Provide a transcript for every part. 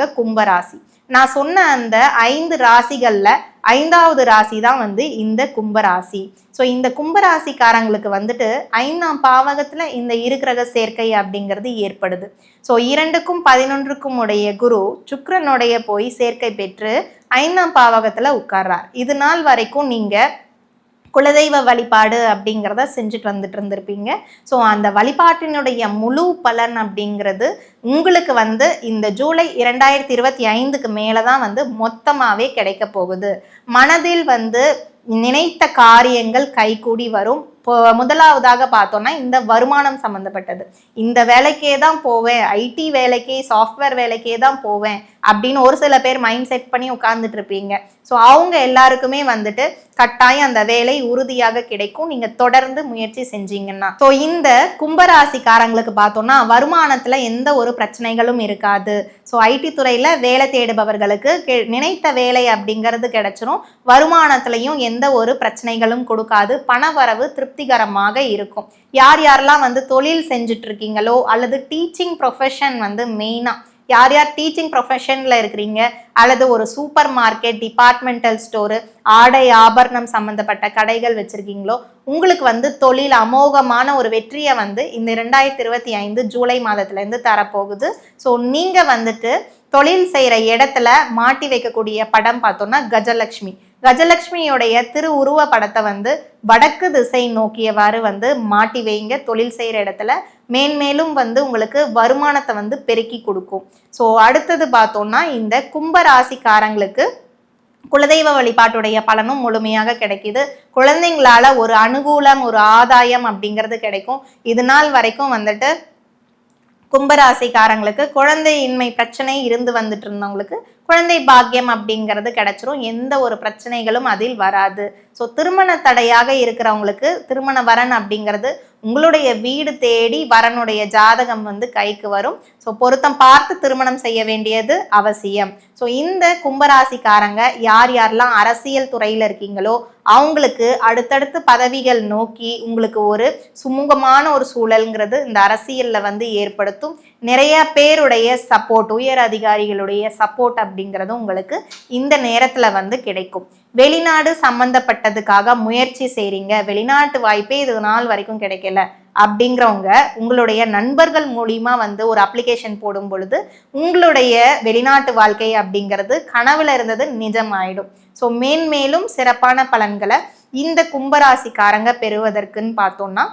அடுத்ததாக கும்பராசி. நான் சொன்ன அந்த ஐந்து ராசிகள்ல ஐந்தாவது ராசி தான் வந்து இந்த கும்பராசி. ஸோ இந்த கும்பராசிக்காரங்களுக்கு வந்துட்டு ஐந்தாம் பாவகத்துல இந்த இருக்கிறக சேர்க்கை அப்படிங்கிறது ஏற்படுது. ஸோ இரண்டுக்கும் பதினொன்றுக்கும் உடைய குரு சுக்கரனுடைய போய் சேர்க்கை பெற்று ஐந்தாம் பாவகத்துல உட்கார்றார். இது நாள் வரைக்கும் நீங்க குலதெய்வ வழிபாடு அப்படிங்கிறத செஞ்சுட்டு வந்துட்டு இருந்திருப்பீங்க. ஸோ அந்த வழிபாட்டினுடைய முழு பலன் அப்படிங்கிறது உங்களுக்கு வந்து இந்த ஜூலை இரண்டாயிரத்தி இருபத்தி ஐந்துக்கு மேலே தான் வந்து மொத்தமாகவே கிடைக்க போகுது. மனதில் வந்து நினைத்த காரியங்கள் கைகூடி வரும். இப்போ முதலாவதாக பார்த்தோம்னா இந்த வருமானம் சம்மந்தப்பட்டது இந்த வேலைக்கே தான் போவேன் ஐடி வேலைக்கே சாஃப்ட்வேர் வேலைக்கே தான் போவேன் அப்படின்னு ஒரு சில பேர் மைண்ட் செட் பண்ணி உட்கார்ந்துட்டு இருப்பீங்க. ஸோ அவங்க எல்லாருக்குமே வந்துட்டு கட்டாயம் அந்த வேலை உறுதியாக கிடைக்கும். நீங்கள் தொடர்ந்து முயற்சி செஞ்சீங்கன்னா. ஸோ இந்த கும்பராசிக்காரங்களுக்கு பார்த்தோம்னா வருமானத்தில் எந்த ஒரு பிரச்சனைகளும் இருக்காது. ஸோ ஐடி துறையில் வேலை தேடுபவர்களுக்கு கெ- நினைத்த வேலை அப்படிங்கிறது கிடைச்சிரும். வருமானத்திலையும் எந்த ஒரு பிரச்சனைகளும் கொடுக்காது. பண வரவு திருப்பி திருப்திகரமாக இருக்கும். யார் யாரெல்லாம் வந்து தொழில் செஞ்சுட்டு இருக்கீங்களோ அல்லது டீச்சிங் ப்ரொஃபஷன் வந்து மெயினா யார் யார் டீச்சிங் ப்ரொஃபஷனில் இருக்கிறீங்க? அல்லது ஒரு சூப்பர் மார்க்கெட் டிபார்ட்மெண்டல் ஸ்டோரு ஆடை ஆபரணம் சம்மந்தப்பட்ட கடைகள் வச்சுருக்கீங்களோ உங்களுக்கு வந்து தொழில் அமோகமான ஒரு வெற்றியை வந்து இந்த ரெண்டாயிரத்தி இருபத்தி ஐந்து ஜூலை மாதத்துலேருந்து தரப்போகுது. ஸோ நீங்கள் வந்துட்டு தொழில் செய்கிற இடத்துல மாட்டி வைக்கக்கூடிய படம் பார்த்தோன்னா கஜலக்ஷ்மி கஜலட்சுமியுடைய திரு உருவ படத்தை வந்து வடக்கு திசை நோக்கியவாறு வந்து மாட்டி வைங்க. தொழில் செய்கிற இடத்துல மேன்மேலும் வந்து உங்களுக்கு வருமானத்தை வந்து பெருக்கி கொடுக்கும். ஸோ அடுத்தது பார்த்தோம்னா இந்த கும்ப ராசிக்காரங்களுக்கு குலதெய்வ வழிபாட்டுடைய பலனும் முழுமையாக கிடைக்குது. குழந்தைங்களால ஒரு அனுகூலம் ஒரு ஆதாயம் அப்படிங்கிறது கிடைக்கும். இது நாள் வரைக்கும் வந்துட்டு கும்பராசிக்காரங்களுக்கு குழந்தையின்மை பிரச்சனை இருந்து வந்துட்டு இருந்தவங்களுக்கு குழந்தை பாக்கியம் அப்படிங்கிறது கிடைச்சிரும். எந்த ஒரு பிரச்சனைகளும் அதில் வராது. ஸோ திருமண தடையாக இருக்கிறவங்களுக்கு திருமண வரன் அப்படிங்கிறது உங்களுடைய வீடு தேடி வரனுடைய ஜாதகம் வந்து கைக்கு வரும். ஸோ பொருத்தம் பார்த்து திருமணம் செய்ய வேண்டியது அவசியம். ஸோ இந்த கும்பராசிக்காரங்க யார் யாரெல்லாம் அரசியல் துறையில் இருக்கீங்களோ அவங்களுக்கு அடுத்தடுத்து பதவிகள் நோக்கி உங்களுக்கு ஒரு சுமூகமான ஒரு சூழல்ங்கிறது இந்த அரசியலில் வந்து ஏற்படுத்தும். நிறைய பேருடைய சப்போர்ட் உயர் அதிகாரிகளுடைய சப்போர்ட் அப்படிங்கிறதும் உங்களுக்கு இந்த நேரத்தில் வந்து கிடைக்கும். வெளிநாடு சம்பந்தப்பட்டதுக்காக முயற்சி செய்றீங்க வெளிநாட்டு வாய்ப்பே இது நாள் வரைக்கும் கிடைக்கல அப்படிங்கிறவங்க உங்களுடைய நண்பர்கள் மூலியமா வந்து ஒரு அப்ளிகேஷன் போடும் பொழுது உங்களுடைய வெளிநாட்டு வாழ்க்கை அப்படிங்கிறது கனவுல இருந்தது நிஜமாயிடும். ஸோ மேன்மேலும் சிறப்பான பலன்களை இந்த கும்பராசிக்காரங்க பெறுவதற்குன்னு பார்த்தோம்னா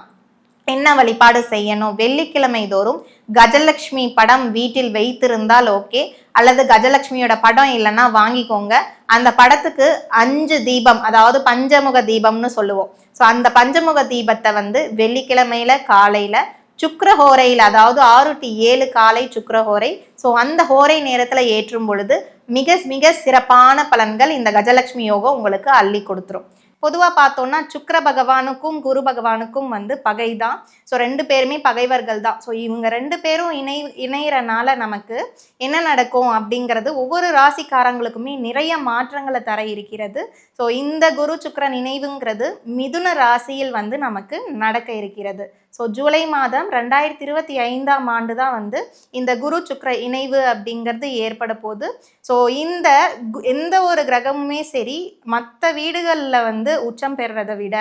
என்ன வழிபாடு செய்யணும்? வெள்ளிக்கிழமை தோறும் கஜலட்சுமி படம் வீட்டில் வைத்திருந்தால் ஓகே. அல்லது கஜலட்சுமியோட படம் இல்லைன்னா வாங்கிக்கோங்க. அந்த படத்துக்கு அஞ்சு தீபம் அதாவது பஞ்சமுக தீபம்னு சொல்லுவோம். ஸோ அந்த பஞ்சமுக தீபத்தை வந்து வெள்ளிக்கிழமையில காலையில சுக்ரஹோரையில் அதாவது ஆறு டு ஏழு காலை சுக்ரஹோரை ஸோ அந்த ஹோரை நேரத்தில் ஏற்றும் பொழுது மிக மிக சிறப்பான பலன்கள் இந்த கஜலட்சுமி யோகம் உங்களுக்கு அள்ளி கொடுத்துரும். பொதுவாக பார்த்தோன்னா சுக்கர பகவானுக்கும் குரு பகவானுக்கும் வந்து பகை தான் ஸோ ரெண்டு பேருமே பகைவர்கள் தான் ஸோ இவங்க ரெண்டு பேரும் இணை இணையறனால நமக்கு என்ன நடக்கும் அப்படிங்கிறது ஒவ்வொரு ராசிக்காரங்களுக்குமே நிறைய மாற்றங்களை தர இருக்கிறது. ஸோ இந்த குரு சுக்கிர நினைவுங்கிறது மிதுன ராசியில் வந்து நமக்கு நடக்க இருக்கிறது. ஸோ ஜூலை மாதம் ரெண்டாயிரத்தி இருபத்தி ஐந்தாம் ஆண்டு தான் வந்து இந்த குரு சுக்கர இணைவு அப்படிங்கிறது ஏற்பட போகுது. ஸோ இந்த கு- எந்த ஒரு கிரகமுமே சரி மற்ற வீடுகளில் வந்து உச்சம் பெறுறதை விட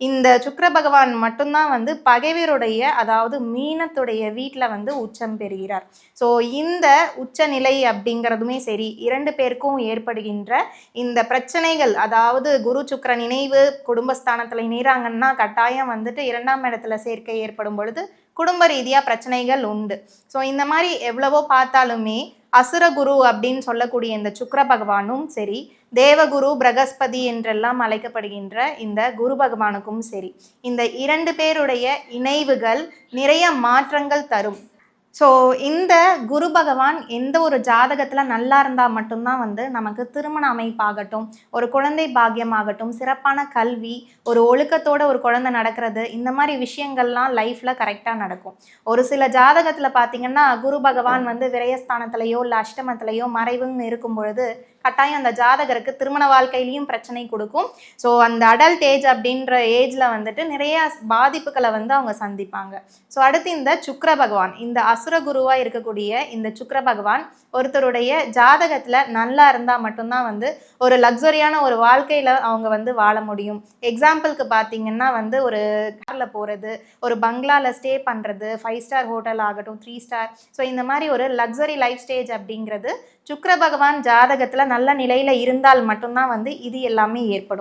இந்த சுக்கர பகவான் மட்டும்தான் வந்து பகைவருடைய அதாவது மீனத்துடைய வீட்டில் வந்து உச்சம் பெறுகிறார். ஸோ இந்த உச்சநிலை அப்படிங்கிறதுமே சரி இரண்டு பேருக்கும் ஏற்படுகின்ற இந்த பிரச்சனைகள் அதாவது குரு சுக்கர நினைவு குடும்பஸ்தானத்தில் இணைகிறாங்கன்னா கட்டாயம் வந்துட்டு இரண்டாம் இடத்துல சேர்க்கை ஏற்படும் பொழுது குடும்ப ரீதியாக பிரச்சனைகள் உண்டு. ஸோ இந்த மாதிரி எவ்வளவோ பார்த்தாலுமே அசுரகுரு அப்படின்னு சொல்லக்கூடிய இந்த சுக்கர பகவானும் சரி தேவகுரு பிரகஸ்பதி என்றெல்லாம் அழைக்கப்படுகின்ற இந்த குரு பகவானுக்கும் சரி இந்த இரண்டு பேருடைய இணைவுகள் நிறைய மாற்றங்கள் தரும். ஸோ இந்த குரு பகவான் எந்த ஒரு ஜாதகத்தில் நல்லா இருந்தால் மட்டும்தான் வந்து நமக்கு திருமண அமைப்பாகட்டும் ஒரு குழந்தை பாக்கியமாகட்டும் சிறப்பான கல்வி ஒரு ஒழுக்கத்தோட ஒரு குழந்தை நடக்கிறது இந்த மாதிரி விஷயங்கள்லாம் லைஃப்பில் கரெக்டாக நடக்கும். ஒரு சில ஜாதகத்தில் பார்த்தீங்கன்னா குரு பகவான் வந்து விரயஸ்தானத்திலையோ இல்லை அஷ்டமத்திலையோ மறைவுன்னு இருக்கும் பொழுது கட்டாயம் அந்த ஜாதகருக்கு திருமண வாழ்க்கையிலையும் பிரச்சனை கொடுக்கும். ஸோ அந்த அடல்ட் ஏஜ் அப்படின்ற ஏஜில் வந்துட்டு நிறைய பாதிப்புகளை வந்து அவங்க சந்திப்பாங்க. ஸோ அடுத்து இந்த சுக்ர பகவான். இந்த அசுர குருவாக இருக்கக்கூடிய இந்த சுக்ர பகவான் ஒருத்தருடைய ஜாதகத்தில் நல்லா இருந்தால் மட்டும்தான் வந்து ஒரு லக்ஸரியான ஒரு வாழ்க்கையில் அவங்க வந்து வாழ முடியும். எக்ஸாம்பிளுக்கு பார்த்தீங்கன்னா வந்து ஒரு காரில் போகிறது ஒரு பங்களாவில் ஸ்டே பண்ணுறது ஃபைவ் ஸ்டார் ஹோட்டல் ஆகட்டும் த்ரீ ஸ்டார் ஸோ இந்த மாதிரி ஒரு லக்ஸரி லைஃப் ஸ்டேஜ் அப்படிங்கிறது சுக்ர பகவான் ஜாதகத்தில் நல்ல நிலையில் இருந்தால் மட்டும்தான் வந்து இது எல்லாமே ஏற்படும்.